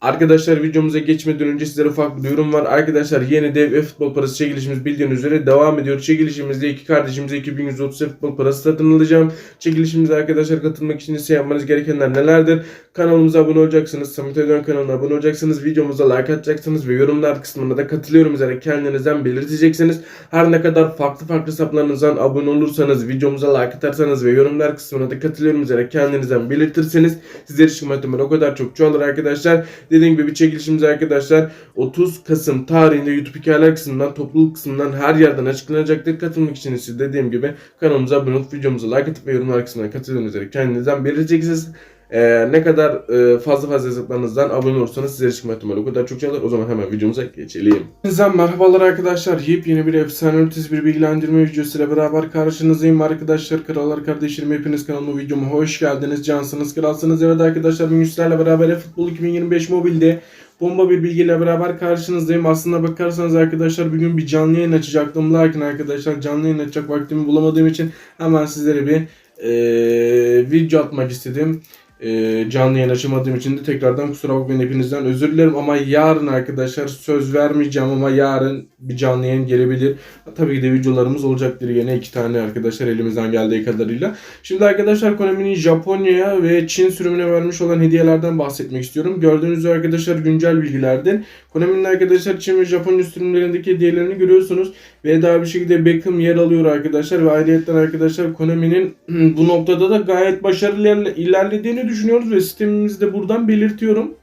Arkadaşlar videomuza geçmeden önce sizlere ufak bir duyurum var. Arkadaşlar yeni dev ve futbol parası çekilişimiz bildiğiniz üzere devam ediyor. Çekilişimizde iki kardeşimize 2130 futbol parası satın alacağım. Çekilişimize arkadaşlar katılmak için ise yapmanız gerekenler nelerdir? Kanalımıza abone olacaksınız. Samet Ödön kanalına abone olacaksınız. Videomuza like atacaksınız ve yorumlar kısmına da katılıyorum üzere kendinizden belirteceksiniz. Her ne kadar farklı farklı hesaplarınızdan abone olursanız, videomuza like atarsanız ve yorumlar kısmına da katılıyorum üzere kendinizden belirtirseniz sizler için muhtemelen o kadar çok çoğalır arkadaşlar. Dediğim gibi bir çekilişimiz arkadaşlar 30 Kasım tarihinde YouTube hikayeler kısmından, topluluk kısmından her yerden açıklanacaktır. Katılmak için siz dediğim gibi kanalımıza abone olup videomuza like atıp ve yorumlar kısmına katılın üzere kendinizden belirteceksiniz. Ee, ne kadar e, fazla fazla hesaplarınızdan abone olursanız sizlere çıkma ihtimali o kadar çok çalır. O zaman hemen videomuza geçelim. Hepinize merhabalar arkadaşlar. Yepyeni bir efsane ötesi bir bilgilendirme videosuyla beraber karşınızdayım arkadaşlar. Krallar kardeşlerim hepiniz kanalıma videoma hoş geldiniz. Cansınız kralsınız. Evet arkadaşlar bugün sizlerle beraber futbol 2025 mobilde bomba bir bilgiyle beraber karşınızdayım. Aslında bakarsanız arkadaşlar bugün bir canlı yayın açacaktım. Lakin arkadaşlar canlı yayın açacak vaktimi bulamadığım için hemen sizlere bir eee, video atmak istedim. Eee, canlı yayın açamadığım için de tekrardan kusura bakmayın hepinizden özür dilerim ama yarın arkadaşlar söz vermeyeceğim ama yarın bir canlı yayın gelebilir. Tabii ki de videolarımız olacaktır yine iki tane arkadaşlar elimizden geldiği kadarıyla. Şimdi arkadaşlar Konami'nin Japonya'ya ve Çin sürümüne vermiş olan hediyelerden bahsetmek istiyorum. Gördüğünüz üzere arkadaşlar güncel bilgilerden. Konami'nin arkadaşlar Çin ve Japonya sürümlerindeki hediyelerini görüyorsunuz. Ve daha bir şekilde Beckham yer alıyor arkadaşlar. Ve ayrıca arkadaşlar Konami'nin bu noktada da gayet başarılı ilerle- ilerlediğini düşünüyoruz. Ve sistemimizde buradan belirtiyorum.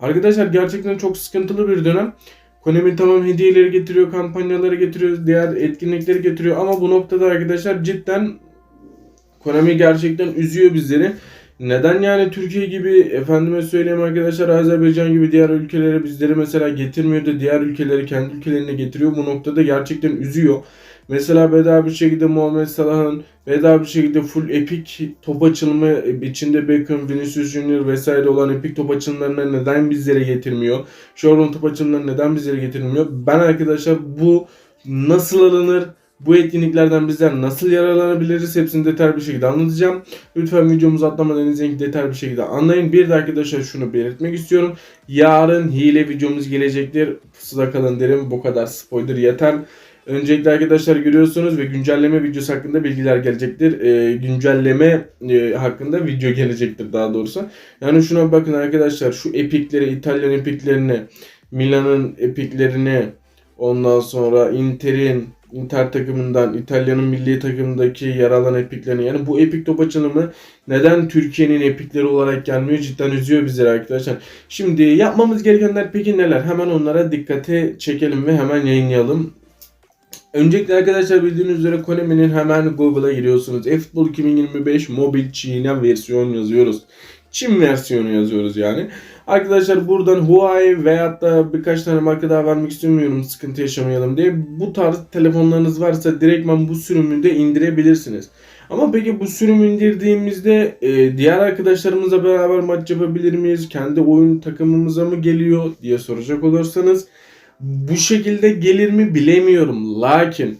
Arkadaşlar gerçekten çok sıkıntılı bir dönem. Konami tamam hediyeleri getiriyor, kampanyaları getiriyor, diğer etkinlikleri getiriyor ama bu noktada arkadaşlar cidden Konami gerçekten üzüyor bizleri. Neden yani Türkiye gibi efendime söyleyeyim arkadaşlar Azerbaycan gibi diğer ülkelere bizleri mesela getirmiyor da diğer ülkeleri kendi ülkelerine getiriyor. Bu noktada gerçekten üzüyor. Mesela bedava bir şekilde Muhammed Salah'ın bedava bir şekilde full epic top açılımı içinde Beckham, Vinicius Junior vesaire olan epic top açılımlarını neden bizlere getirmiyor? Şoron top açılımlarını neden bizlere getirmiyor? Ben arkadaşlar bu nasıl alınır? Bu etkinliklerden bizler nasıl yararlanabiliriz hepsini detaylı bir şekilde anlatacağım. Lütfen videomuzu atlamadan izleyin detaylı bir şekilde anlayın. Bir de arkadaşlar şunu belirtmek istiyorum. Yarın hile videomuz gelecektir. Pusuda kalın derim. Bu kadar spoiler yeter. Öncelikle arkadaşlar görüyorsunuz ve güncelleme videosu hakkında bilgiler gelecektir. Ee, güncelleme e, hakkında video gelecektir daha doğrusu. Yani şuna bakın arkadaşlar şu epikleri, İtalyan epiklerini, Milan'ın epiklerini, ondan sonra Inter'in, Inter takımından, İtalya'nın milli takımındaki yer alan epiklerini yani bu epik top açılımı neden Türkiye'nin epikleri olarak gelmiyor cidden üzüyor bizleri arkadaşlar. Şimdi yapmamız gerekenler peki neler? Hemen onlara dikkate çekelim ve hemen yayınlayalım. Öncelikle arkadaşlar bildiğiniz üzere Konami'nin hemen Google'a giriyorsunuz. eFootball 2025 mobil Çin'e versiyon yazıyoruz. Çin versiyonu yazıyoruz yani. Arkadaşlar buradan Huawei veyahut da birkaç tane marka daha vermek istemiyorum sıkıntı yaşamayalım diye. Bu tarz telefonlarınız varsa direktman bu sürümü de indirebilirsiniz. Ama peki bu sürümü indirdiğimizde e, diğer arkadaşlarımızla beraber maç yapabilir miyiz? Kendi oyun takımımıza mı geliyor diye soracak olursanız bu şekilde gelir mi bilemiyorum. Lakin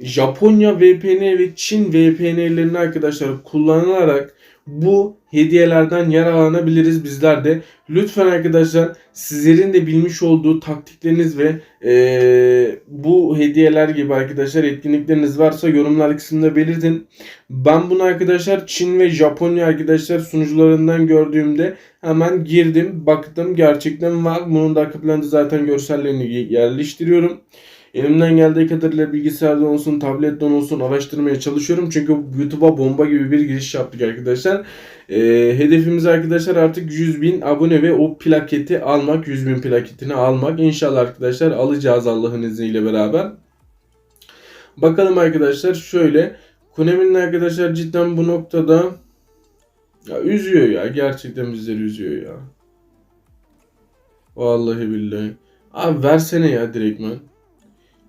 Japonya VPN ve Çin VPN'lerini arkadaşlar kullanarak bu hediyelerden yararlanabiliriz bizler de. Lütfen arkadaşlar sizlerin de bilmiş olduğu taktikleriniz ve eee, bu hediyeler gibi arkadaşlar etkinlikleriniz varsa yorumlar kısmında belirtin. Ben bunu arkadaşlar Çin ve Japonya arkadaşlar sunucularından gördüğümde hemen girdim baktım gerçekten var. Bunun da arka zaten görsellerini yerleştiriyorum. Elimden geldiği kadarıyla bilgisayardan olsun, tabletten olsun araştırmaya çalışıyorum. Çünkü YouTube'a bomba gibi bir giriş yaptık arkadaşlar. Ee, hedefimiz arkadaşlar artık 100 bin abone ve o plaketi almak, 100 bin plaketini almak. İnşallah arkadaşlar alacağız Allah'ın izniyle beraber. Bakalım arkadaşlar şöyle. Konami'nin arkadaşlar cidden bu noktada ya üzüyor ya. Gerçekten bizleri üzüyor ya. Vallahi billahi. Abi versene ya direktmen.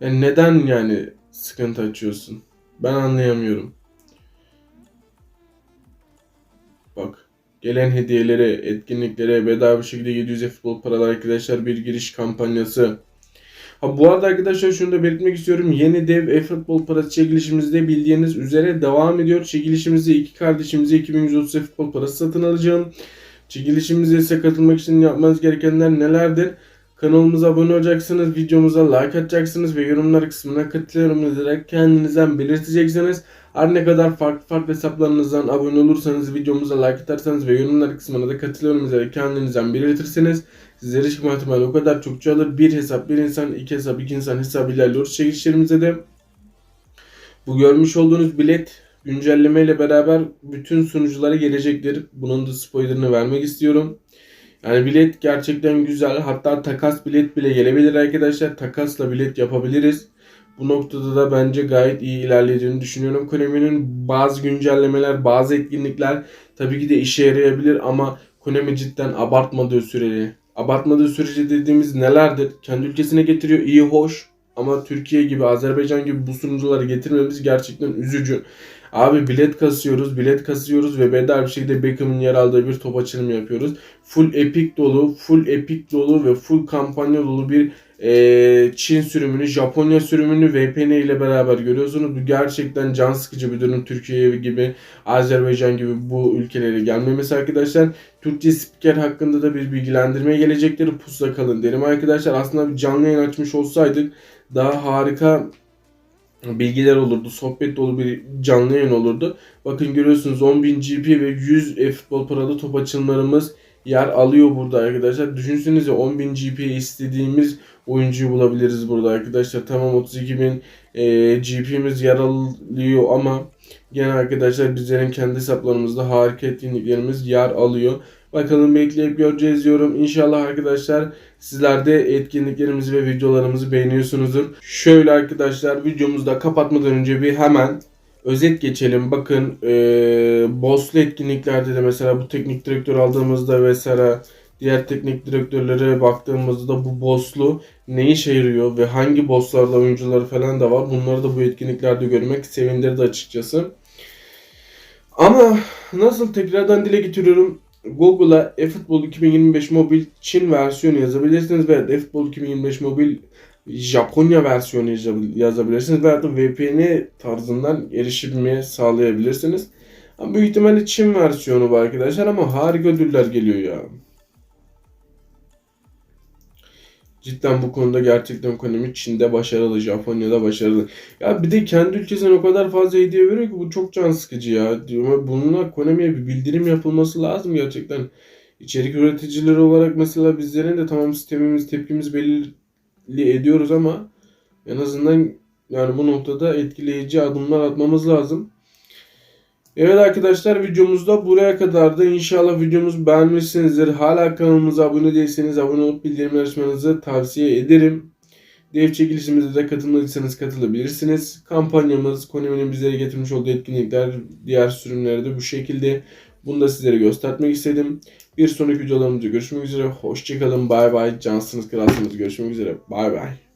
Yani neden yani sıkıntı açıyorsun? Ben anlayamıyorum. Bak. Gelen hediyelere, etkinliklere bedava bir şekilde 700 futbol paralar arkadaşlar bir giriş kampanyası. Ha bu arada arkadaşlar şunu da belirtmek istiyorum. Yeni dev e-futbol parası çekilişimizde bildiğiniz üzere devam ediyor. Çekilişimizde iki kardeşimize 2130 futbol parası satın alacağım. Çekilişimize ise katılmak için yapmanız gerekenler nelerdir? Kanalımıza abone olacaksınız, videomuza like atacaksınız ve yorumlar kısmına katılıyorum yazarak kendinizden belirteceksiniz. Her ne kadar farklı farklı hesaplarınızdan abone olursanız, videomuza like atarsanız ve yorumlar kısmına da katılıyorum yazarak kendinizden belirtirseniz sizlere çıkma ihtimali o kadar çokça alır. Bir hesap bir insan, iki hesap iki insan hesabı ilerliyoruz çekilişlerimize de. Bu görmüş olduğunuz bilet güncelleme ile beraber bütün sunuculara gelecektir. Bunun da spoilerını vermek istiyorum. Yani bilet gerçekten güzel. Hatta takas bilet bile gelebilir arkadaşlar. Takasla bilet yapabiliriz. Bu noktada da bence gayet iyi ilerlediğini düşünüyorum. Konami'nin bazı güncellemeler, bazı etkinlikler tabii ki de işe yarayabilir ama Konami cidden abartmadığı sürece. Abartmadığı sürece dediğimiz nelerdir? Kendi ülkesine getiriyor iyi hoş ama Türkiye gibi, Azerbaycan gibi bu sunucuları getirmemiz gerçekten üzücü. Abi bilet kasıyoruz, bilet kasıyoruz ve bedava bir şekilde Beckham'ın yer aldığı bir top açılımı yapıyoruz. Full epic dolu, full epic dolu ve full kampanya dolu bir eee, Çin sürümünü, Japonya sürümünü VPN ile beraber görüyorsunuz. Bu gerçekten can sıkıcı bir durum. Türkiye gibi, Azerbaycan gibi bu ülkelere gelmemesi arkadaşlar. Türkçe spiker hakkında da bir bilgilendirme gelecektir. Pusula kalın derim arkadaşlar. Aslında bir canlı yayın açmış olsaydık daha harika bilgiler olurdu. Sohbet dolu bir canlı yayın olurdu. Bakın görüyorsunuz 10.000 GP ve 100 e-futbol paralı top açılımlarımız yer alıyor burada arkadaşlar. Düşünsenize 10.000 GP istediğimiz oyuncuyu bulabiliriz burada arkadaşlar. Tamam 32.000 e, GP'miz yer alıyor ama gene arkadaşlar bizlerin kendi hesaplarımızda harika etkinliklerimiz yer alıyor. Bakalım bekleyip göreceğiz diyorum. İnşallah arkadaşlar sizler de etkinliklerimizi ve videolarımızı beğeniyorsunuzdur. Şöyle arkadaşlar videomuzda kapatmadan önce bir hemen özet geçelim. Bakın eee bosslu etkinliklerde de mesela bu teknik direktör aldığımızda vesaire diğer teknik direktörlere baktığımızda da bu bosslu ne işe yarıyor ve hangi bosslarda oyuncuları falan da var. Bunları da bu etkinliklerde görmek sevindirdi açıkçası. Ama nasıl tekrardan dile getiriyorum. Google'a eFootball 2025 mobil Çin versiyonu yazabilirsiniz veya eFootball 2025 mobil Japonya versiyonu yazabil- yazabilirsiniz veya da VPN tarzından erişimi sağlayabilirsiniz. Ama büyük ihtimalle Çin versiyonu bu arkadaşlar ama harika ödüller geliyor ya. Cidden bu konuda gerçekten Konami Çin'de başarılı, Japonya'da başarılı. Ya bir de kendi ülkesine o kadar fazla hediye veriyor ki bu çok can sıkıcı ya. Diyorum bununla Konami'ye bir bildirim yapılması lazım gerçekten. İçerik üreticileri olarak mesela bizlerin de tamam sistemimiz, tepkimiz belli ediyoruz ama en azından yani bu noktada etkileyici adımlar atmamız lazım. Evet arkadaşlar videomuzda buraya kadardı. İnşallah videomuzu beğenmişsinizdir. Hala kanalımıza abone değilseniz abone olup bildirim açmanızı tavsiye ederim. Dev çekilişimize de katılmadıysanız katılabilirsiniz. Kampanyamız, Konami'nin bizlere getirmiş olduğu etkinlikler, diğer sürümleri de bu şekilde. Bunu da sizlere göstermek istedim. Bir sonraki videolarımızda görüşmek üzere. Hoşçakalın. Bay bay. Cansınız, kralsınız. Görüşmek üzere. Bay bay.